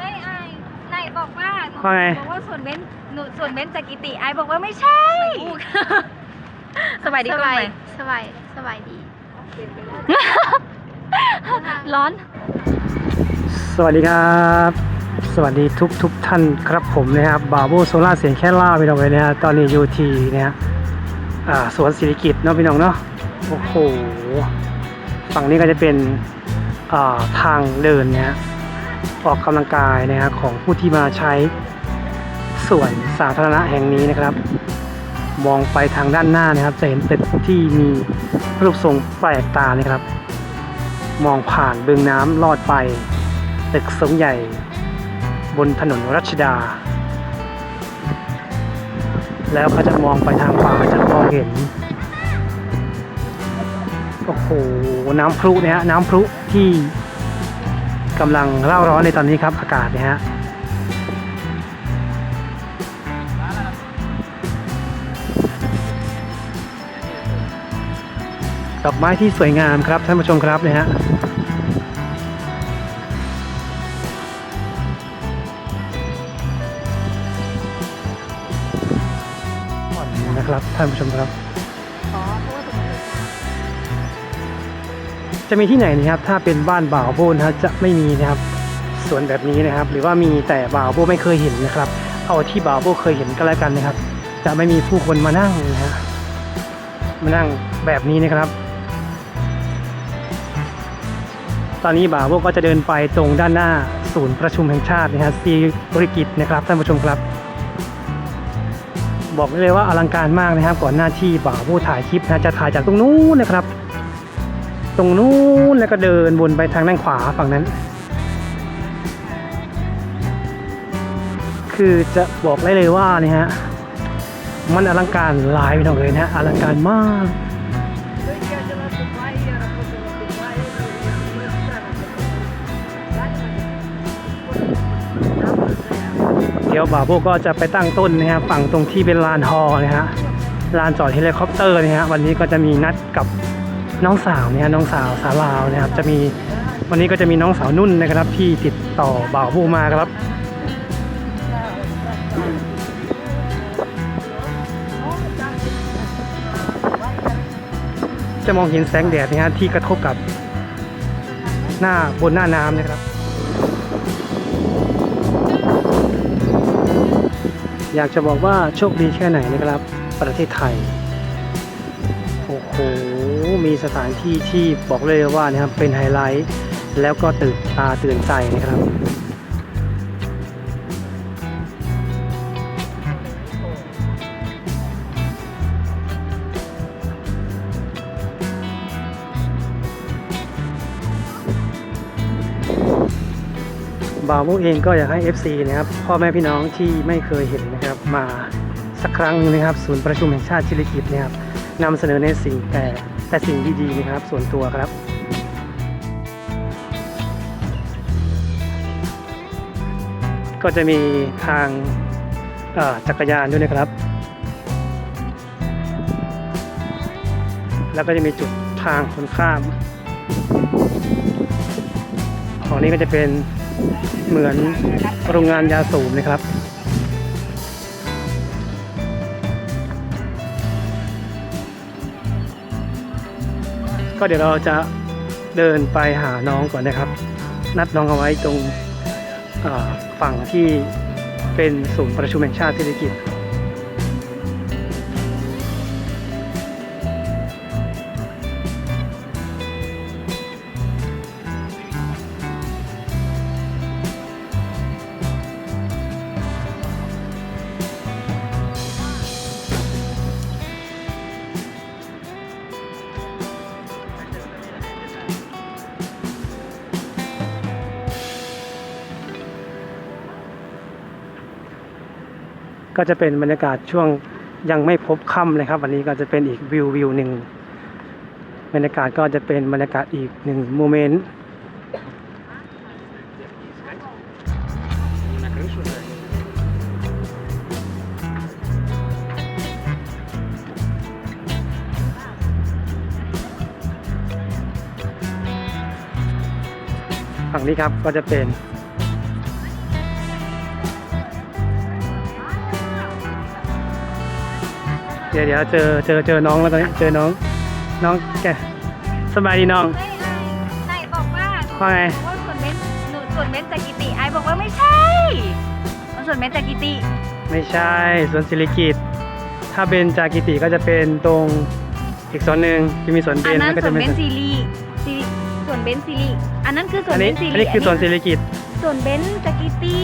เฮ้ยไอไหนบอกว่าหนูว่าไง บอกว่าส่วนเบ้นหนูส่วนเบ้นจากกิติไอบอกว่าไม่ใช่สบายดีสก่อนบายไหมสบายสบายดี ร้อน สวัสดีครับ สวัสดีทุกทุกท่านครับผมนะครับบาโบโซล่าเสียงแค่ล่าพี่น้องเลยนะฮะตอนนี้อยู่ที่นะฮะอ่าสวนศิริกิตเนาะพี่น้องเนาะโอ้โหฝั่งนี้ก็จะเป็นอ่าทางเดินนะฮะ ออกกำลังกายนะฮะของผู้ที่มาใช้ส่วนสาธารณะแห่งนี้นะครับ มองไปทางด้านหน้านะครับ จะเห็นตึกที่มีรูปทรงแปลกตาเลยครับ มองผ่านบึงน้ำลอดไป ตึกสูงใหญ่ บนถนนรัชดา แล้วก็จะมองไปทางขวาจะมองเห็นโอ้โหน้ำพลุเนี่ยฮะน้ำพลุที่ กำลังเร่าร้อนในตอนนี้ครับ อากาศเนี่ยฮะดอกไม้ที่สวยงามครับท่านผู้ชมครับเนี่ยฮะนะครับท่านผู้ชมครับ จะมีที่ไหนนะครับ ถ้าเป็นบ้านบ่าวโบนะจะไม่มีนะครับสวนแบบนี้นะครับ หรือว่ามีแต่บ่าวโบไม่เคยเห็นนะครับ เอาที่บ่าวโบเคยเห็นก็แล้วกันนะครับ จะไม่มีผู้คนมานั่งนะฮะมานั่งแบบนี้นะครับ ตอนนี้บ่าวโบก็จะเดินไปตรงด้านหน้าศูนย์ประชุมแห่งชาตินะฮะซีบริกิตนะครับท่านผู้ชมครับ บอกได้เลยว่าอลังการมากนะครับ ก่อนหน้าที่บ่าวโบถ่ายคลิปนะจะถ่ายจากตรงนู้นนะครับ ตรงนู้นแล้วก็เดินวนไปทางด้านขวาฝั่งนั้น คือจะบอกได้เลยว่านี่ฮะมันอลังการหลายไปหน่อยเลยนะอลังการมากเดี๋ยวบาโบก็จะไปตั้งต้นนะฮะฝั่งตรงที่เป็นลานฮอนะฮะลานจอดเฮลิคอปเตอร์นะฮะวันนี้ก็จะมีนัดกับ น้องสาวเนี่ยน้องสาวสาวลาวนะครับจะมีวันนี้ก็จะมีน้องสาวนุ่นนะครับที่ติดต่อบ่าวโบมาครับจะมองเห็นแสงแดดนะฮะที่กระทบกับหน้าบนหน้าน้ำนะครับ อยากจะบอกว่าโชคดีแค่ไหนนะครับ ประเทศไทย โอ้โห มีสถานที่ที่บอกเลยว่านะครับเป็นไฮไลท์แล้วก็ตื่นตาตื่นใจนะครับบาวโมเองก็อยากให้ FC นะครับพ่อแม่พี่น้องที่ไม่เคยเห็นนะครับมาสักครั้งหนึงนะครับ ศูนย์ประชุมแห่งชาติชิลิกิตนะครับนำเสนอในสิ่งแต่ แต่สิ่งดีๆนะครับ ส่วนตัวครับ ก็จะมีทางจักรยานด้วยนะครับ แล้วก็จะมีจุดทางคนข้าม ของนี้ก็จะเป็นเหมือนโรงงานยาสูบนะครับ ก็เดี๋ยวเราจะเดินไปหาน้องก่อนนะครับ นัดน้องเอาไว้ตรงฝั่งที่เป็นศูนย์ประชุมแห่งชาติเศรษฐกิจ ก็จะเป็นบรรยากาศช่วงยังไม่พบค่ำเลยครับ วันนี้ก็จะเป็นอีกวิววิวหนึ่งบรรยากาศก็จะเป็นบรรยากาศอีกหนึ่งโมเมนต์ฝั่งนี้ครับก็จะเป็น ดี๋ยวเดี๋ยวเจอเจอเจอน้องแล้วตอนนี้เจอน้อง น้องแกสบายดีน้อง ไม่ไอ้ไหนบอกว่าว่าไง ว่าส่วนเบนหนูส่วนเบนจากกิติไอ้บอกว่าไม่ใช่มันส่วนเบนจากกิติไม่ใช่สวนศิริกิตถ้าเป็นจากกิติก็จะเป็นตรงอีกสวนหนึ่งจะมีสวนเบอันนนั้นแล้วก็ส่จะวนเป็เบนนซีรีซีรีส่วนเบนซีรีอันนั้นคือส่วอันนเบนี้นซีรีอันนี้คือสวนศิริกิตส่วนเบนจากกิติ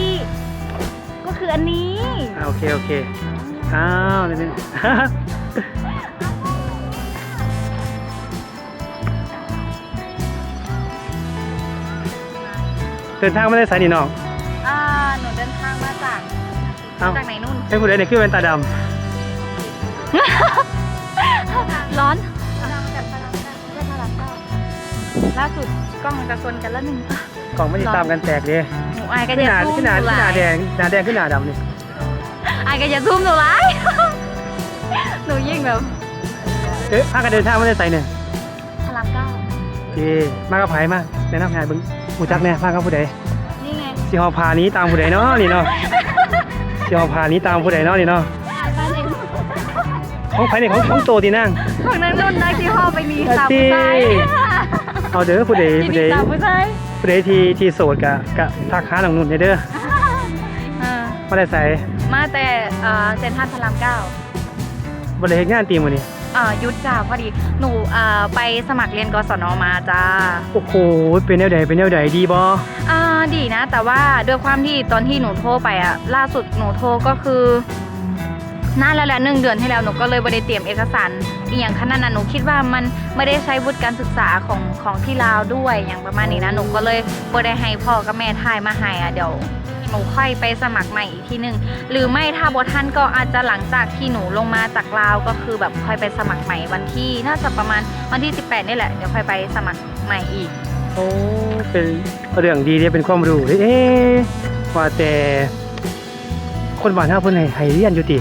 ก็คืออันนี้ อ่าโอเคโอเค อ้าวนี่นี่เดินทางไม่ได้สายนี่น้องอ่าหนูเดินทางมาจากเอ้ามาจากไหนนู่น ให้ผู้ใดเนี่ยขึ้นเป็นตาดร้อนล่าสุดกล้องจะชนกันแล้วหนึ่งำกล่องไม่ติดตามกันแตกเลยหนูอายก็ขึ้นจะหนาซุ่มขึ้นหหนานูขึ้นหร้านาแดงหนาแดงขึ้นหนาดำนี่อายก็จะซุ่มหนูร้ายหนูยิ่งแบบเอ๊ะพากันเดินทางไม่ได้ใส่เนี่ยพลังเก้าเย่มากับไผมาแนะนำงานเบึงผู้จักแน่พากับผู้ใดนี่ไงสิฮอพานี้ตามผู้ใดเนาะนี่เนาะสิฮอพานี้ตามผู้ใดเนาะนี่เนาะบ้านเองของไผนี่ของของโตตีนั่งของนั้นนุ่นได้ที่ห้อไปนี่อะสาวสิผู้ชายเอาเด้อผู้ใดที่ผู้ใดนี่สาวผู้ชายผู้ใดที่ที่โสดกะกะทักหาหนังนุ่นเด้ออ่าบ่ได้ใส่ มาแต่เอ่อเซ็นทรัลพระรามเก้าบ่ได้เฮ็ดงานตีมื้อนี้เอ่อยุทธจ้าพอดีหนูเอ่อไปสมัครเรียนกศนมาจ้าโอ้โหเป็นแนวใดเป็นแนวใดดีบ่อ่าดีนะ แต่ว่าด้วยความที่ตอนที่หนูโทรไปอะล่าสุดหนูโทรก็คือนานแล้วแหละหนึ่งเดือนที่แล้วหนูก็เลยไม่ได้เตรียมเอกสารอีอย่างขนาดนั้นหนูคิดว่ามันไม่ได้ใช้วุฒิการศึกษาของของที่ลาวด้วยอย่างประมาณนี้นะหนูก็เลยไม่ได้ให้พ่อกับแม่ทายมาให้อะเดี๋ยว หนูค่อยไปสมัครใหม่อีกทีหนึ่งหรือไม่ถ้าบทันก็อาจจะหลังจากที่หนูลงมาจากลาวก็คือแบบค่อยไปสมัครใหม่วันที่น่าจะประมาณวันที่ 18นี่แหละเดี๋ยวค่อยไปสมัครใหม่อีกโอ้เป็นเรื่องดีเด้เป็นความรู้เด้เอ๊ะว่าแต่คนบ้านเฮาเพิ่นให้ให้เรียนอยู่ติ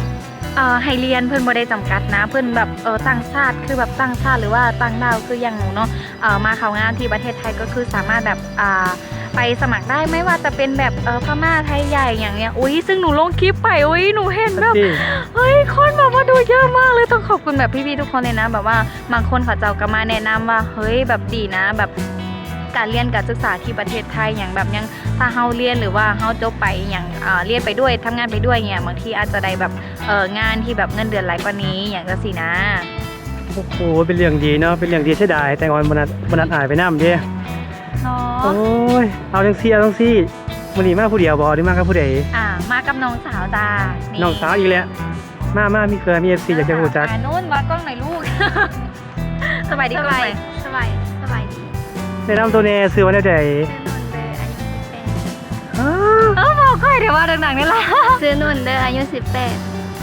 เอ่อให้เรียนเพื่อนบ่ได้จำกัดนะ เพื่อนแบบเออต่างชาติคือแบบต่างชาติหรือว่าต่างดาวคืออย่างหนูเนาะเออมาเข้างานที่ประเทศไทยก็คือสามารถแบบอ่า ไปสมัครได้ไม่ว่าจะเป็นแบบเออพม่าไทยใหญ่อย่างเงี้ยอุ้ยซึ่งหนูลงคลิปไปอุ้ยหนูเห็นแบบติเฮ้ยคนแบบว่าดูเยอะมากเลยต้องขอบคุณแบบพี่ๆทุกคนเลยนะ แบบว่าบางคนเขาเจ้าก็มาแนะนำว่าเฮ้ยแบบดีนะแบบการเรียนการศึกษาที่ประเทศไทยอย่างแบบยังถ้าเฮาเรียนหรือว่าเฮาจบไปอย่างเอ่อเรียนไปด้วยทำงานไปด้วยเนี่ยบางทีอาจจะได้แบบเอองานที่แบบเงินเดือนหลายกว่านี้อย่างก็สินะโอ้โหเป็นเรื่องดีเนาะเป็นเรื่องดีเสียดายแต่วันบ่นัดบ่นัดอายไปนำเด้ เนาโอ้ะยเอาจังซี่เอาจังซี่มื้อนี้มาผู้เดียวบ่หรือมากับผู้ใดอ่ามากับน้องสาวจ้าน้องสาวอีกแล้วมามามีเคยมี FC อยากจะรู้จักอ่านู่นวัดกล้องหน่อยลูก สบายดีกล้องไหมสบายสบายดีแนะนำตัวแน่ซื้อว่าแนวใดซื้อนนเดออายุสิบแปดอ้าเออบอกค่อยเดี๋ยวว่าดังๆนี่ละซื้อนนเดออายุสิบแปด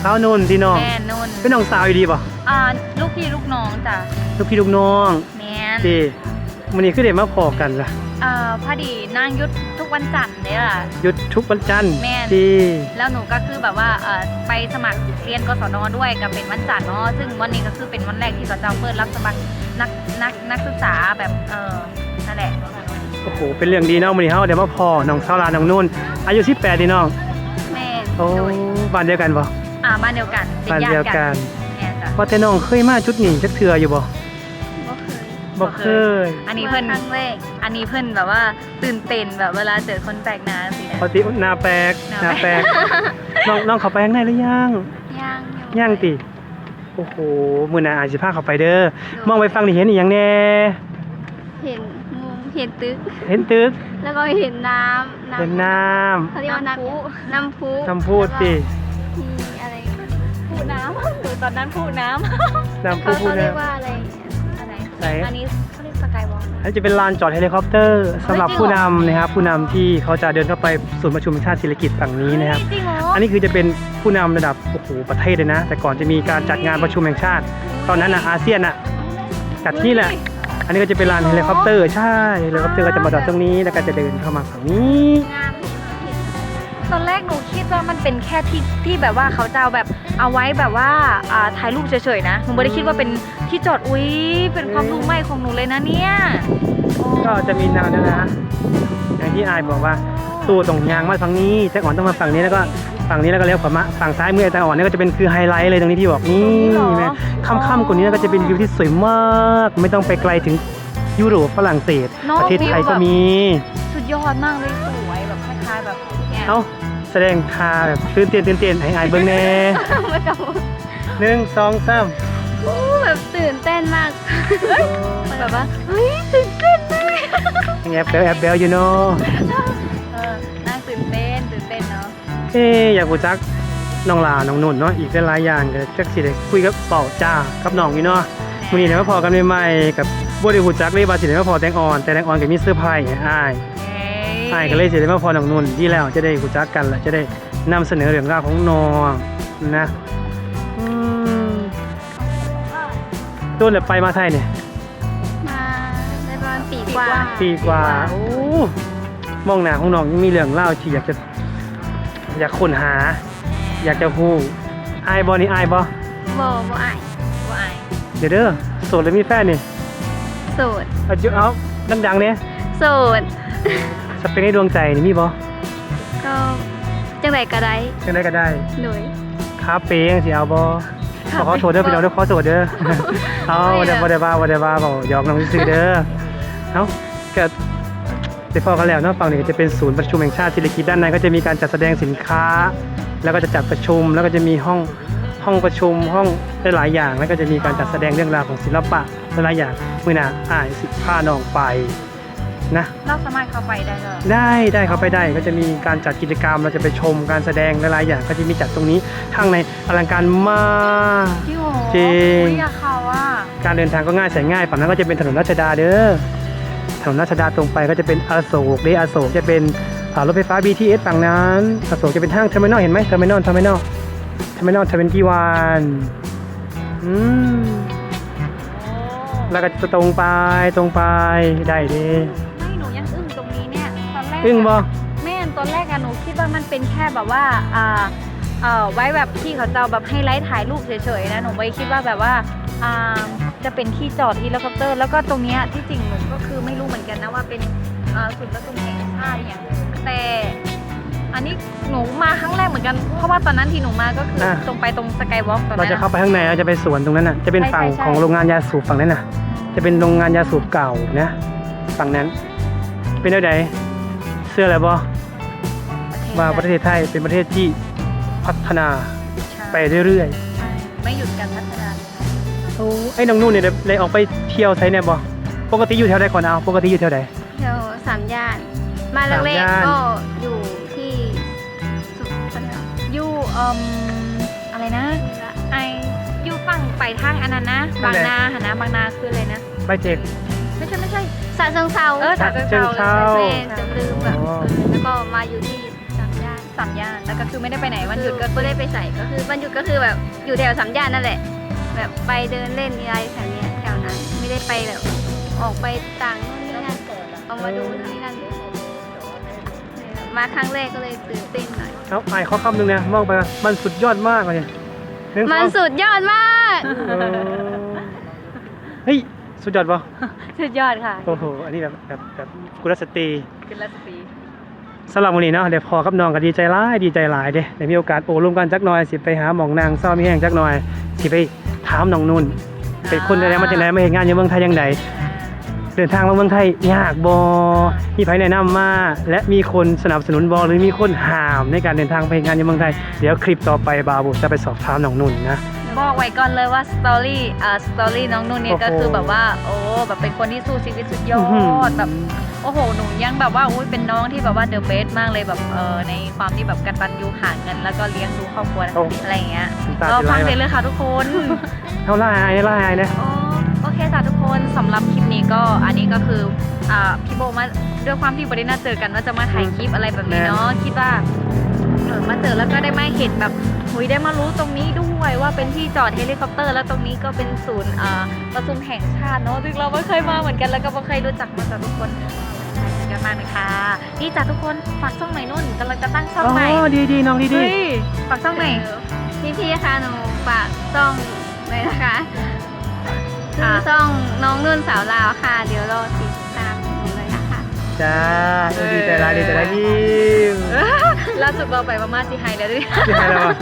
สาวนุ่นพี่น้อง แม่นุ่นเป็นน้องสาวอยู่ดีบ่อ่าลูกพี่ลูกน้องจ้ะลูกพี่ลูกน้องแม่นติ มื้อนี้คือได้มาพอกันล่ะเอ่อพอดีนางยุทธทุกวันจันทร์เนี่ยล่ะ หยุดทุกวันจันทร์แม่นติแล้วหนูก็คือแบบว่าเอ่อไปสมัครเรียนกศนด้วยกับเป็นวันจันทร์เนาะซึ่งวันนี้ก็คือเป็นวันแรกที่สจเปิดรับสมัครนักนักนักศึกษาแบบเออนั่นแหละโอ้โห เป็นเรื่องดีเนาะมื้อนี้เฮาได้มาพอน้องสาวลาน้องนุ่น อายุ18นี่น้องแม่โอ้โดยบ้านเดียวกันบ่อ่าบ้านเดียวกันป็บ้านญติเดียวกันแม่จ้ะว่าแต่น้องเคยมาจุดนี้จักเทื่ออยู่บ่บ่เคย บ่เคย อันนี้เพิ่นมาครั้งแรกอันนี้เพิ่นแบบว่าตื่นเต้นแบบเวลาเจอคนแปลกหน้าสินะปกติหน้าแปลกหหน้าน้าแปแปลลก กน้องน้องเข้าไปข้างในหรือยังย่างย่างติโอ้โหมื้อหน้าอาจสิพาเข้าไปเด้อมองไปฟังนี่เห็นอีหยังแน่เห็นงูเห็นตึก เห็นตึกแล้วก็เห็นน้ำเห็นน้ำเขาเรียกว่าน้ำน้ำพุคำพูดสิมีอะไรพูน้ำหนูตอนนั้นพูน้ำน้ำพูเขาดพูดเขาเรียนะกว่าอะไรอะ ไรไหนอันนี้เขาเรียกสกายวอล์ก อันนี้จะเป็นลานจอดเฮลิคอปเตอร์สำหรับจริงผู้เหรอนำนะครับผู้นำที่เขาจะเดินเข้าไปศูนย์ประชุมแห่งชาติศิริกิติ์ฝั่งนี้นะครับ จริงเหรออันนี้คือจะเป็นผู้นำระดับโอ้โหประเทศเลยนะ แต่ก่อนจะมีการจัดงานประชุมแห่งชาติ ตอนนั้นนะอาเซียนอะจัดที่นี่แหละ อันนี้ก็จะเป็นลานเฮลิคอปเตอร์ใช่เฮลิคอปเตอร์ก็จะมาจอดตรงนี้แล้วก็จะเดินเข้ามาฝั่งนี้ งามเห็น ตอนแรกหนูคิดว่ามันเป็นแค่ที่ที่แบบว่าเขาจะเอาแบบเอาไว้แบบว่าอ่าถ่ายรูปเฉยๆนะหนูไม่ได้คิดว่าเป็นที่จอดอุ้ยเป็นความรู้ใหม่ของหนูเลยนะเนี่ยโอ้ก็จะมีแนวนั้นนะอย่างที่อายบอกว่าตู้ตรงยางมาฝั่งนี้แตงอ่อนต้องมาฝั่งนี้แล้วก็ฝั่งนี้แล้วก็เลี้ยวขวามาฝั่งซ้ายมือแตงอ่อนนี่ก็จะเป็นคือไฮไลท์เลยตรงนี้ที่บอกนี่ตรงนี้เหรอแม่ค่ำๆกว่านี้ก็จะเป็นวิวที่สวยมาก ไม่ต้องไปไกลถึงยุโรปฝรั่งเศสนอกประเทศไทยวิวก็แบบมี สุดยอดมากเลยสวยแบบคล้ายๆแบบเนี่ยเอ้า แสดงคาแบบตื่นเต้นตื่นเต้นให้อายเบิ่งแน่ไม่ต้องหนึ่งสองสามโอ้แบบตื่นเต้นมากแบบว่าเฮ้ยตื่นเต้นมากแอบเบลแอบเบลอยู่เนาะเออน่าตื่นเต้นตื่นเต้นเนาะเอ๊ะอยากรู้จักน้องลาน้องนุ่นเนาะอีกหลายๆอย่างก็จักสิได้คุยกับเป่าจ้ากับน้องอยู่เนาะมื้อนี้ได้มาพอกันใหม่ๆกับบ่ได้รู้จักเลยว่าสิได้มาพอแตงอ่อนแต่แตงอ่อนก็มีเสื้อร์ไพรส์ให้อ้าย เอ้อ้ก็เลยสิได้มาพอหน้องนุ่นดีแล้วจะได้รู้จักกันและจะได้นำเสนอเรื่องราวของน้องนะอืมโดนแล้วไปมาไทยเนี่ยมาได้ประมาณปีกว่าปีกว่าโอ้มองหน้าของน้องยังมีเรื่องเล่าที่อยากจะ อยากค้นหา อยากจะฮู้อายบ่นี่อายบ่โบโบอายว่าอายเดี๋ยวเด้อโสดแล้วมีแฟนนี่โสดเอาจุเอาดังๆเนี่ยโสด สเปคในดวงใจนี่มีบ่ก็จังไรก็ได้จังได้ก็ได้โดยคาเฟ่จังสิเอาบ่ขอขอโทษเด้อพี่น้องเด้อขอโทษเด้อเอาบ่ได้บ่ได้ว่าบ่ได้ว่าบ่ยอมน้องซื่อๆเด้อเอ้าก็ได้พอกันแล้วเนาะฝั่งนี้ก็จะเป็นศูนย์ประชุมแห่งชาติศิริกิติ์ด้านในก็จะมีการจัดแสดงสินค้า แล้วก็จะจัดประชุมแล้วก็จะมีห้องห้องประชุมห้องหลายๆอย่าง แล้วก็จะมีการจัดแสดงเรื่องราวของศิลปะหลายๆอย่างมื้อหน้าอ้ายสิพาน้องไป นะ เราสามารถเข้าไปได้เลย ได้ได้เขาไปได้ก็จะมีการจัดกิจกรรมเราจะไปชมการแสดงหลายๆอย่างก็จะมีจัดตรงนี้ข้างในอลังการมากจริงเหรอจริงอุ๊ยอยากเขาว่าการเดินทางก็ง่ายแสนง่ายฝั่งนั้นก็จะเป็นถนนราชดาเด้อถนนราชดาตรงไปก็จะเป็นอโศกเดอโศกจะเป็นอ่ารถไฟฟ้า BTS ฝั่งนั้นอโศกจะเป็นห้างเทอร์มินอลเห็นไหมเทอร์มินอลเทอร์มินอลเทอร์มินอลเทเวนตี้วันอืม แล้วก็จะตรงไปตรงไปได้เด้ อนแรกอึ้งบ่แม่นตอนแรกอะหนูคิดว่ามันเป็นแค่แบบว่าอ่าเอ่อไว้แบบที่เขาจะเอาแบบให้ไลท์ถ่ายรูปเฉยๆนะหนูไม่คิดว่าแบบว่าอ่าจะเป็นที่จอดเฮลิคอปเตอร์ แล้วก็ตรงเนี้ยที่จริงหนูก็คือไม่รู้เหมือนกันนะว่าเป็นอ่าศูนย์ประชุมแห่งชาติอย่างแต่อันนี้หนูมาครั้งแรกเหมือนกัน เพราะว่าตอนนั้นที่หนูมาก็คืออะ ตรงไปตรงสกายวอล์กตอนเรานั้นจะอะเข้าไปข้างในเราจะไปสวนตรงนั้นน่ะจะเป็นฝั่งใช่ใช่ ของโรงงานยาสูบฝั่งนั้นน่ะ จะเป็นโรงงานยาสูบเก่านะ ฝั่งนั้น เป็นได้ได เสื้ออะไรบอว่าประเทศไทยเป็นประเทศที่พัฒนาไปเรื่อยใช่ไม่หยุดการพัฒนาเลยนะๆโอ้ไอ้น้องนุ่นเนี่ยเลยออกไปเที่ยวไทยเนี่ยบอปกติอยู่แถวใดก่อนเอาปกติอยู่แถวใดแถวสามย่าน มาสามแรกย่านๆก็อยู่ที่สุพรรณยูเอ่มอะไรนะไอยูฝั่งไปทางอันนั้นนะ บางนาหนนะบางนาคืออะไรนะไปเจกไม่ใช่ไม่ใช่ สะเชิงเซาเออฉะเชิงเทราฉะเชิงเทราเฟนจะลืมแบบอ๋อ แล้วก็มาอยู่ที่สามย่านสามย่านแล้วก็คือไม่ได้ไปไหนวันหยุดก็ไม่ได้ไปใส่ก็คือวันหยุดก็คือแบบอยู่แถวสามย่านนั่นแหละ แบบไปเดินเล่นอะไรแถวเนี้ยแถวนั้นไม่ได้ไปแบบออกไปต่างนู่นนี่นั่นเอามาดูนู่นนี่นั่นมาครั้งแรกก็เลยตื่นเต้นหน่อยเอาไอ้ข้อคำหนึ่งนะมองไปว่ามันสุดยอดมากเลยหนึ่งสองมันสุดยอดมาก เออเฮ้ย สุดยอดปะสุดยอดค่ะโอ้โห อันนี้แบบแบบแบบกุลสตรีขึ้นรัสตีสำหรับวันนี้เนาะเดี๋ยวพอกับน้องก็ดีใจร้ายดีใจหลายเด้เดี๋ยวมีโอกาสโอ้ร่วมกันจักหน่อยสิไปหาหมองนางเศร้ามีแห้งจักหน่อยสิไปถามน้องนุ่นเป็นคนอะไรมาจากไหนมาเห็นงานอยู่เมืองไทยยังไงเดินทางมาเมืองไทยยากบอมีไผแนะนำมาและมีคนสนับสนุนบอหรือมีคนห้ามในการเดินทางไปเฮ็ดงานอยู่เมืองไทย เดี๋ยวคลิปต่อไปบาบูจะไปสอบถามน้องนุ่นนะ บอกไว้ก่อนเลยว่าสตอรี่อ่าสตอรี่น้องนุ่นเนี่ยโอ้โหก็คือแบบว่าโอ้แบบเป็นคนที่สู้ชีวิตสุดยออื้อหือดแบบโอ้โหหนูยังแบบว่าอุ้ยเป็นน้องที่แบบว่าเดอะเบสมากเลยแบบเออในความที่แบบกตัญญูหาเงินแล้วก็เลี้ยงดูครอบครัวอะไรอย่างเงี้ยน้ำตาก็จะไหลฟังว่ะเสียงเลยค่ะทุกคนเท่าไรไอ้ไรไอ้นะโอ้โอเคค่ะทุกคนสำหรับคลิปนี้ก็อันนี้ก็คืออ่าพี่โบมาด้วยความที่บริณาเจอกันว่าจะมาถ่ายคลิปอะไรแบบนี้เนาะคิดว่า เออมาเจอแล้วก็ได้มาเห็นแบบหุยได้มารู้ตรงนี้ด้วยว่าเป็นที่จอดเฮลิคอปเตอร์ แล้วตรงนี้ก็เป็นศูนย์อ่าประชุมแห่งชาติเนาะซึ่งเราไม่เคยมาเหมือนกันแล้วก็ไม่เคยรู้จักมาจากทุกคนขอบคุณมากเลยค่ะนี่จ้ะทุกคนฝากช่องหน่อยนุ่นกำลังจะตั้งช่องอ๋อใหม่ดีดีน้องดีดีเฮ้ยฝากช่องหน่อยพี่พี่ๆคะหนูฝากซ่องเลยนะคะชื่อค่ะซ่องน้องนุ่นสาวลาวค่ะ เดี๋ยวรอติดตามหนูเลยนะคะจ้าเออดีใจร้ายดีใจร้ายยิ้ม ล่าสุดบอกไปว่ามาสิไฮแล้วด้วยที่ไหนแล้ววะ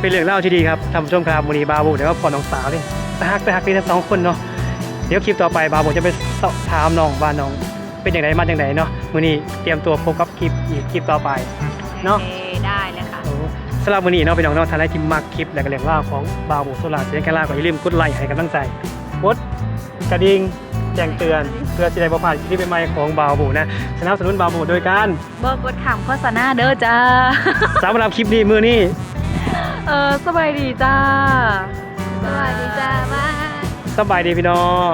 เป็นเรื่องเล่าที่ดีครับท่านผู้ชมครับมูนีบาบูเดี๋ยวก็พอน้องสาวนี่ตาฮักตาฮักดีทั้งสองคนเนาะเดี๋ยวคลิปต่อไปบาบูจะไปสอบถามน้องว่าน้อง เป็นอย่างไรมาอย่างไรเนาะมือนี้เตรียมตัวพบกับคลิปอีกคลิปต่อไปเนาะโอเคได้เลยค่ะโอ้สำหรับมือนี้เนาะพี่น้องเนาะท่านใดที่มักคลิปและก็เรื่องเล่าวของบาบูโซลาร์เสียงแค่ล่าก็อย่าลืมกดไลค์ให้กำลังใจกดกระดิ่งแจ้งเตือน เพื่อจะได้บ่พลาดคลิปใหม่ๆของบาบูนะสนับสนุนบาบูโดยการบอกกดขำโฆษณาเด้อจ้าสำหรับคลิปนี้มือนี้เออสบายดีจ้าสวัสดีจ้าบ้ายสบายดีพี่น้อง